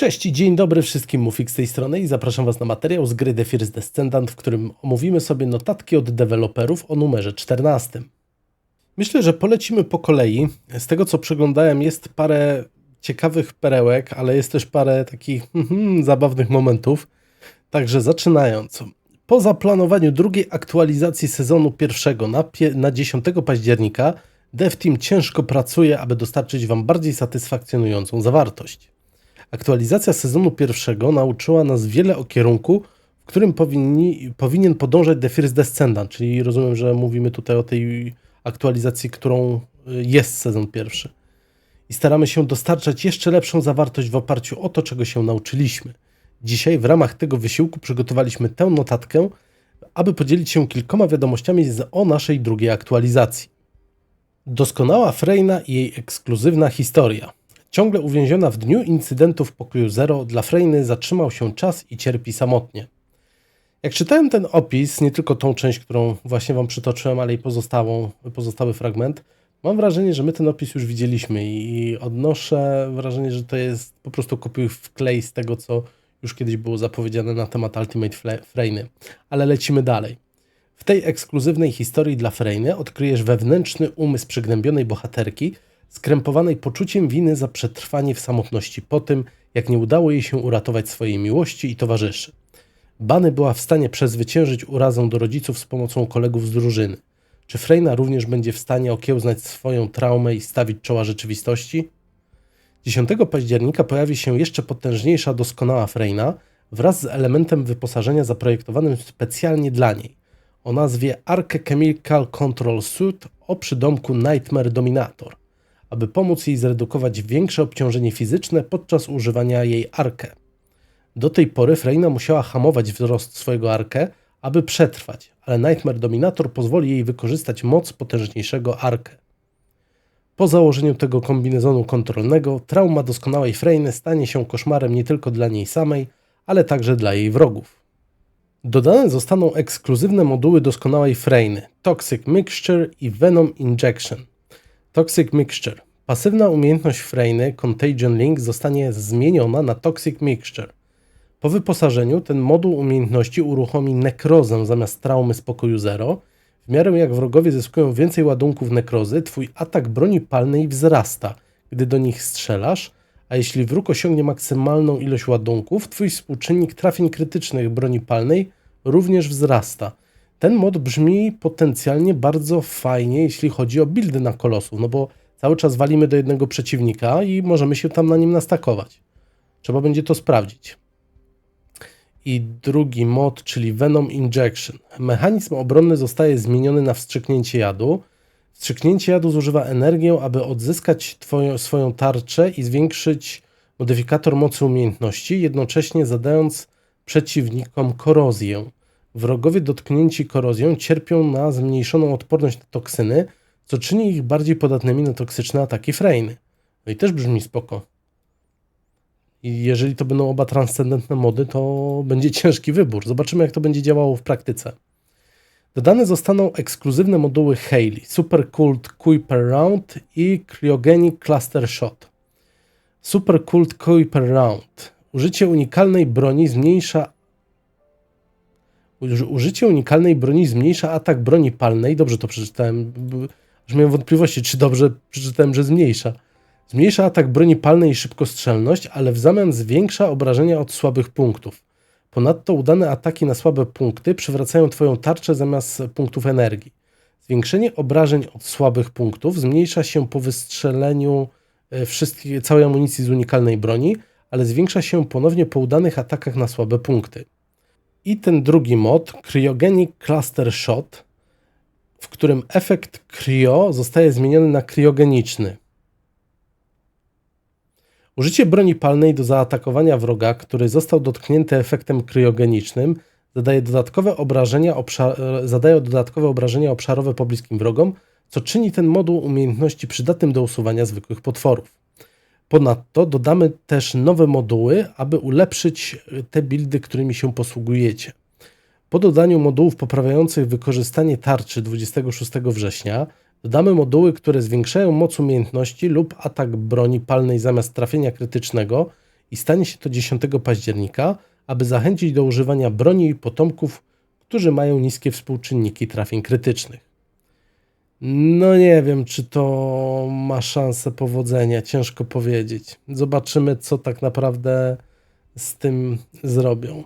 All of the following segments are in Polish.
Cześć dzień dobry wszystkim, Mufik z tej strony i zapraszam Was na materiał z gry The First Descendant, w którym omówimy sobie notatki od deweloperów o numerze 14. Myślę, że polecimy po kolei. Z tego co przeglądałem jest parę ciekawych perełek, ale jest też parę takich hmm, zabawnych momentów. Także zaczynając. Po zaplanowaniu drugiej aktualizacji sezonu pierwszego na, na 10 października DevTeam ciężko pracuje, aby dostarczyć Wam bardziej satysfakcjonującą zawartość. Aktualizacja sezonu pierwszego nauczyła nas wiele o kierunku, w którym powinni, powinien podążać The First Descendant, czyli rozumiem, że mówimy tutaj o tej aktualizacji, którą y, jest sezon pierwszy. I staramy się dostarczać jeszcze lepszą zawartość w oparciu o to, czego się nauczyliśmy. Dzisiaj w ramach tego wysiłku przygotowaliśmy tę notatkę, aby podzielić się kilkoma wiadomościami o naszej drugiej aktualizacji. Doskonała Freyna i jej ekskluzywna historia. Ciągle uwięziona w dniu incydentu w pokoju Zero, dla Freyny zatrzymał się czas i cierpi samotnie. Jak czytałem ten opis, nie tylko tą część, którą właśnie Wam przytoczyłem, ale i pozostałą, pozostały fragment, mam wrażenie, że my ten opis już widzieliśmy i odnoszę wrażenie, że to jest po prostu kopiuj wklej z tego, co już kiedyś było zapowiedziane na temat Ultimate Freyny. Ale lecimy dalej. W tej ekskluzywnej historii dla Freyny odkryjesz wewnętrzny umysł przygnębionej bohaterki, skrępowanej poczuciem winy za przetrwanie w samotności po tym, jak nie udało jej się uratować swojej miłości i towarzyszy. Bany była w stanie przezwyciężyć urazę do rodziców z pomocą kolegów z drużyny. Czy Freyna również będzie w stanie okiełznać swoją traumę i stawić czoła rzeczywistości? 10 października pojawi się jeszcze potężniejsza doskonała Freyna wraz z elementem wyposażenia zaprojektowanym specjalnie dla niej o nazwie Arche Chemical Control Suit o przydomku Nightmare Dominator, aby pomóc jej zredukować większe obciążenie fizyczne podczas używania jej Arke. Do tej pory Freyna musiała hamować wzrost swojego Arke, aby przetrwać, ale Nightmare Dominator pozwoli jej wykorzystać moc potężniejszego Arke. Po założeniu tego kombinezonu kontrolnego, trauma doskonałej Freyny stanie się koszmarem nie tylko dla niej samej, ale także dla jej wrogów. Dodane zostaną ekskluzywne moduły doskonałej Freyny Toxic Mixture i Venom Injection. Toxic Mixture. Pasywna umiejętność Freyny Contagion Link zostanie zmieniona na Toxic Mixture. Po wyposażeniu ten moduł umiejętności uruchomi nekrozę zamiast traumy z pokoju zero. W miarę jak wrogowie zyskują więcej ładunków nekrozy, twój atak broni palnej wzrasta, gdy do nich strzelasz, a jeśli wróg osiągnie maksymalną ilość ładunków, twój współczynnik trafień krytycznych broni palnej również wzrasta. Ten mod brzmi potencjalnie bardzo fajnie, jeśli chodzi o buildy na kolosów, no bo cały czas walimy do jednego przeciwnika i możemy się tam na nim nastakować. Trzeba będzie to sprawdzić i drugi mod, czyli Venom Injection. Mechanizm obronny zostaje zmieniony na wstrzyknięcie jadu. Wstrzyknięcie jadu zużywa energię, aby odzyskać twoją, swoją tarczę i zwiększyć modyfikator mocy umiejętności, jednocześnie zadając przeciwnikom korozję. Wrogowie dotknięci korozją cierpią na zmniejszoną odporność na toksyny, co czyni ich bardziej podatnymi na toksyczne ataki Freyny. No i też brzmi spoko. I jeżeli to będą oba transcendentne mody, to będzie ciężki wybór. Zobaczymy, jak to będzie działało w praktyce. Dodane zostaną ekskluzywne moduły Haley, Super Cult Kuiper Round i Cryogenic Cluster Shot. Super Cult Kuiper Round. Użycie unikalnej broni zmniejsza Użycie unikalnej broni zmniejsza atak broni palnej. Dobrze to przeczytałem. Aż miałem wątpliwości, czy dobrze przeczytałem, że zmniejsza. Zmniejsza atak broni palnej i szybkostrzelność, ale w zamian zwiększa obrażenia od słabych punktów. Ponadto udane ataki na słabe punkty przywracają Twoją tarczę zamiast punktów energii. Zwiększenie obrażeń od słabych punktów zmniejsza się po wystrzeleniu e, całej amunicji z unikalnej broni, ale zwiększa się ponownie po udanych atakach na słabe punkty. I ten drugi mod, Cryogenic Cluster Shot, w którym efekt cryo zostaje zmieniony na kryogeniczny. Użycie broni palnej do zaatakowania wroga, który został dotknięty efektem kryogenicznym, zadaje dodatkowe obrażenia, zadaje dodatkowe obrażenia obszarowe pobliskim wrogom, co czyni ten moduł umiejętności przydatnym do usuwania zwykłych potworów. Ponadto dodamy też nowe moduły, aby ulepszyć e, te buildy, którymi się posługujecie. Po dodaniu modułów poprawiających wykorzystanie tarczy 26 września dodamy moduły, które zwiększają moc umiejętności lub atak broni palnej zamiast trafienia krytycznego i stanie się to 10 października, aby zachęcić do używania broni i potomków, którzy mają niskie współczynniki trafień krytycznych. No nie wiem, czy to ma szansę powodzenia, ciężko powiedzieć. Zobaczymy, co tak naprawdę z tym zrobią.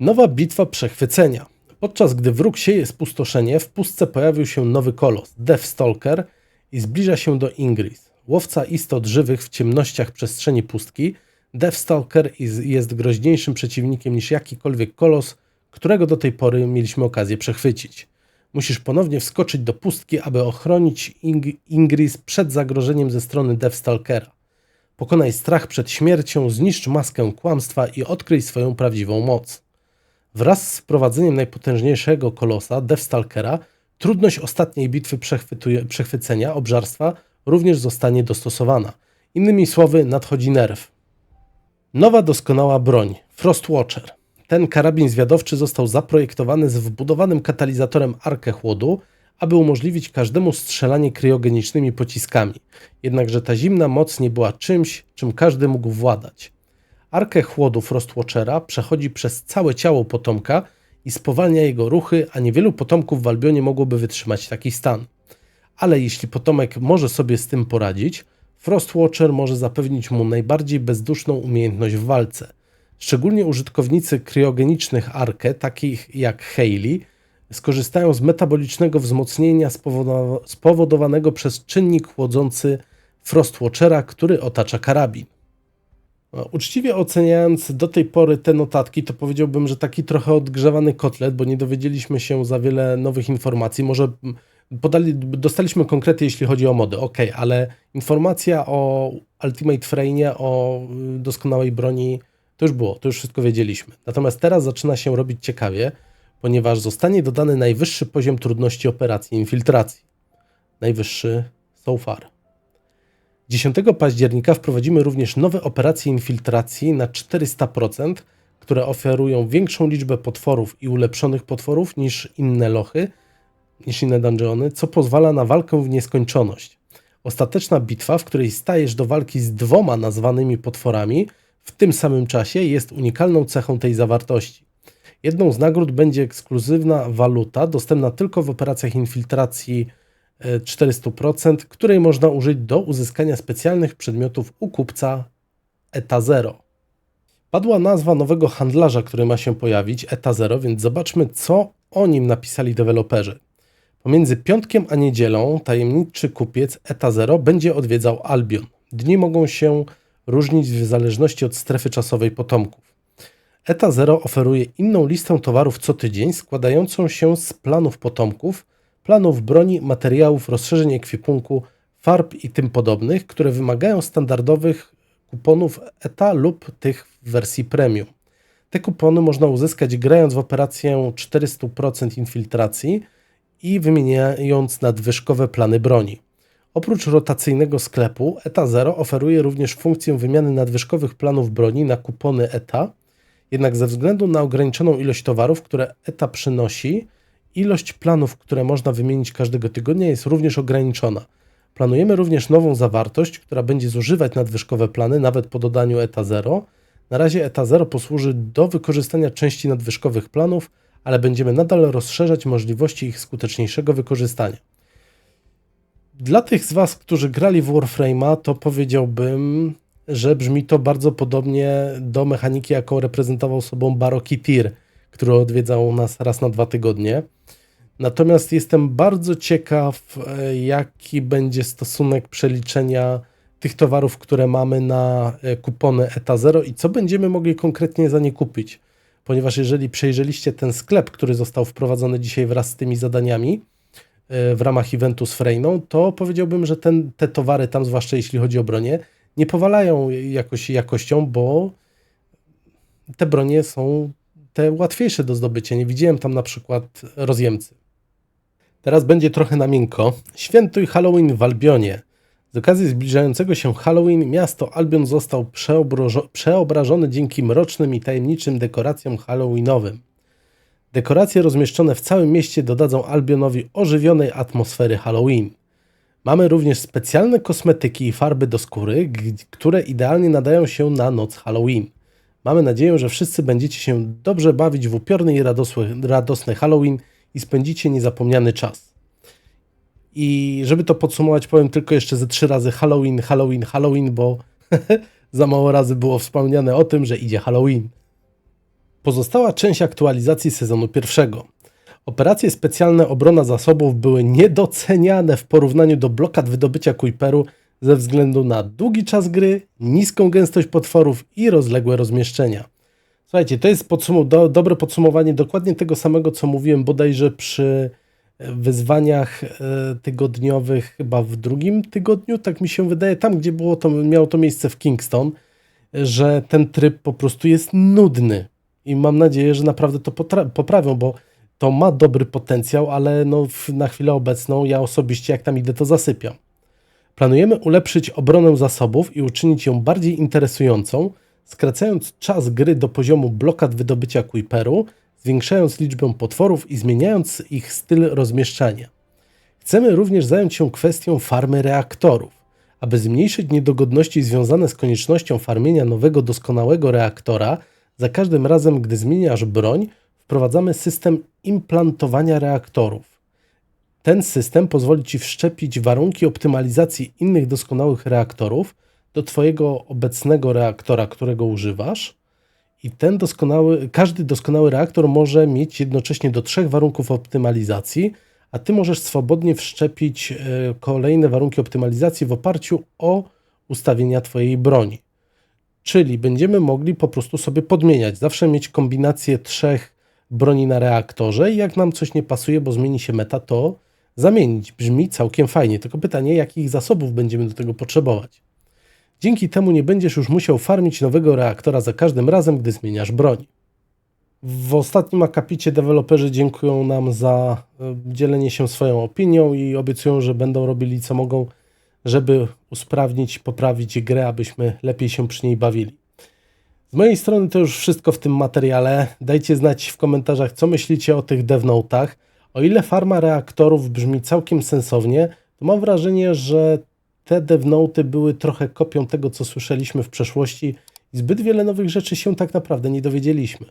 Nowa bitwa przechwycenia. Podczas gdy wróg sieje spustoszenie, w pustce pojawił się nowy kolos, Deathstalker, i zbliża się do Ingris. Łowca istot żywych w ciemnościach przestrzeni pustki, Deathstalker jest groźniejszym przeciwnikiem niż jakikolwiek kolos, którego do tej pory mieliśmy okazję przechwycić. Musisz ponownie wskoczyć do pustki, aby ochronić Ing Ingris przed zagrożeniem ze strony Deathstalkera. Pokonaj strach przed śmiercią, zniszcz maskę kłamstwa i odkryj swoją prawdziwą moc. Wraz z wprowadzeniem najpotężniejszego kolosa, Deathstalkera, trudność ostatniej bitwy przechwycenia obżarstwa również zostanie dostosowana. Innymi słowy, nadchodzi nerw. Nowa doskonała broń Frostwatcher. Ten karabin zwiadowczy został zaprojektowany z wbudowanym katalizatorem arkę chłodu, aby umożliwić każdemu strzelanie kryogenicznymi pociskami. Jednakże ta zimna moc nie była czymś, czym każdy mógł władać. Arkę chłodu Frostwatchera przechodzi przez całe ciało potomka i spowalnia jego ruchy, a niewielu potomków w Albionie mogłoby wytrzymać taki stan. Ale jeśli potomek może sobie z tym poradzić, Frostwatcher może zapewnić mu najbardziej bezduszną umiejętność w walce. Szczególnie użytkownicy kryogenicznych Arkę, takich jak Haley, skorzystają z metabolicznego wzmocnienia spowodowanego przez czynnik chłodzący Frostwatchera, który otacza karabin. No, uczciwie oceniając do tej pory te notatki, to powiedziałbym, że taki trochę odgrzewany kotlet, bo nie dowiedzieliśmy się za wiele nowych informacji. Może podali, dostaliśmy konkrety, jeśli chodzi o mody, ok, ale informacja o Ultimate Frame, o y, doskonałej broni, to już było, to już wszystko wiedzieliśmy. Natomiast teraz zaczyna się robić ciekawie, ponieważ zostanie dodany najwyższy poziom trudności operacji infiltracji. Najwyższy so far. 10 października wprowadzimy również nowe operacje infiltracji na 400%, które oferują większą liczbę potworów i ulepszonych potworów niż inne lochy, niż inne dungeony, co pozwala na walkę w nieskończoność. Ostateczna bitwa, w której stajesz do walki z dwoma nazwanymi potworami, w tym samym czasie jest unikalną cechą tej zawartości. Jedną z nagród będzie ekskluzywna waluta, dostępna tylko w operacjach infiltracji 400%, której można użyć do uzyskania specjalnych przedmiotów u kupca ETA 0. Padła nazwa nowego handlarza, który ma się pojawić, ETA 0, więc zobaczmy, co o nim napisali deweloperzy. Pomiędzy piątkiem a niedzielą tajemniczy kupiec ETA 0 będzie odwiedzał Albion. Dni mogą się różnić w zależności od strefy czasowej potomków. ETA 0 oferuje inną listę towarów co tydzień, składającą się z planów potomków, planów broni, materiałów, rozszerzeń ekwipunku, farb i tym podobnych, które wymagają standardowych kuponów ETA lub tych w wersji premium. Te kupony można uzyskać grając w operację 400% infiltracji i wymieniając nadwyżkowe plany broni. Oprócz rotacyjnego sklepu, ETA 0 oferuje również funkcję wymiany nadwyżkowych planów broni na kupony ETA, jednak ze względu na ograniczoną ilość towarów, które ETA przynosi, ilość planów, które można wymienić każdego tygodnia jest również ograniczona. Planujemy również nową zawartość, która będzie zużywać nadwyżkowe plany nawet po dodaniu ETA 0. Na razie ETA 0 posłuży do wykorzystania części nadwyżkowych planów, ale będziemy nadal rozszerzać możliwości ich skuteczniejszego wykorzystania. Dla tych z Was, którzy grali w Warframe'a, to powiedziałbym, że brzmi to bardzo podobnie do mechaniki, jaką reprezentował sobą Baroki Tir, który odwiedzał nas raz na dwa tygodnie. Natomiast jestem bardzo ciekaw, e, jaki będzie stosunek przeliczenia tych towarów, które mamy na e, kupony ETA 0 i co będziemy mogli konkretnie za nie kupić. Ponieważ jeżeli przejrzeliście ten sklep, który został wprowadzony dzisiaj wraz z tymi zadaniami, w ramach eventu z Freyną, to powiedziałbym, że ten, te towary tam, zwłaszcza jeśli chodzi o bronię, nie powalają jakoś jakością, bo te bronie są te łatwiejsze do zdobycia. Nie widziałem tam na przykład rozjemcy. Teraz będzie trochę na miękko. Świętuj Halloween w Albionie. Z okazji zbliżającego się Halloween miasto Albion został przeobrażony dzięki mrocznym i tajemniczym dekoracjom halloweenowym. Dekoracje rozmieszczone w całym mieście dodadzą Albionowi ożywionej atmosfery Halloween. Mamy również specjalne kosmetyki i farby do skóry, które idealnie nadają się na noc Halloween. Mamy nadzieję, że wszyscy będziecie się dobrze bawić w upiorny i radosny Halloween i spędzicie niezapomniany czas. I żeby to podsumować, powiem tylko jeszcze ze trzy razy Halloween, Halloween, Halloween, bo za mało razy było wspomniane o tym, że idzie Halloween. Pozostała część aktualizacji sezonu pierwszego. Operacje specjalne obrona zasobów były niedoceniane w porównaniu do blokad wydobycia Kuiperu ze względu na długi czas gry, niską gęstość potworów i rozległe rozmieszczenia. Słuchajcie, to jest podsum- do, dobre podsumowanie dokładnie tego samego, co mówiłem bodajże przy e, wyzwaniach e, tygodniowych, chyba w drugim tygodniu, tak mi się wydaje, tam gdzie było to, miało to miejsce w Kingston, że ten tryb po prostu jest nudny. I mam nadzieję, że naprawdę to poprawią, bo to ma dobry potencjał, ale no na chwilę obecną ja osobiście jak tam idę to zasypiam. Planujemy ulepszyć obronę zasobów i uczynić ją bardziej interesującą, skracając czas gry do poziomu blokad wydobycia Kuiperu, zwiększając liczbę potworów i zmieniając ich styl rozmieszczania. Chcemy również zająć się kwestią farmy reaktorów. Aby zmniejszyć niedogodności związane z koniecznością farmienia nowego doskonałego reaktora, za każdym razem, gdy zmieniasz broń, wprowadzamy system implantowania reaktorów. Ten system pozwoli Ci wszczepić warunki optymalizacji innych doskonałych reaktorów do Twojego obecnego reaktora, którego używasz. I ten doskonały, każdy doskonały reaktor może mieć jednocześnie do trzech warunków optymalizacji, a Ty możesz swobodnie wszczepić e, kolejne warunki optymalizacji w oparciu o ustawienia Twojej broni. Czyli będziemy mogli po prostu sobie podmieniać, zawsze mieć kombinację trzech broni na reaktorze i jak nam coś nie pasuje, bo zmieni się meta, to zamienić. Brzmi całkiem fajnie, tylko pytanie, jakich zasobów będziemy do tego potrzebować. Dzięki temu nie będziesz już musiał farmić nowego reaktora za każdym razem, gdy zmieniasz broń. W ostatnim akapicie deweloperzy dziękują nam za e, dzielenie się swoją opinią i obiecują, że będą robili co mogą, żeby usprawnić, poprawić grę, abyśmy lepiej się przy niej bawili. Z mojej strony to już wszystko w tym materiale. Dajcie znać w komentarzach, co myślicie o tych devnotach. O ile farma reaktorów brzmi całkiem sensownie, to mam wrażenie, że te devnoty były trochę kopią tego, co słyszeliśmy w przeszłości i zbyt wiele nowych rzeczy się tak naprawdę nie dowiedzieliśmy.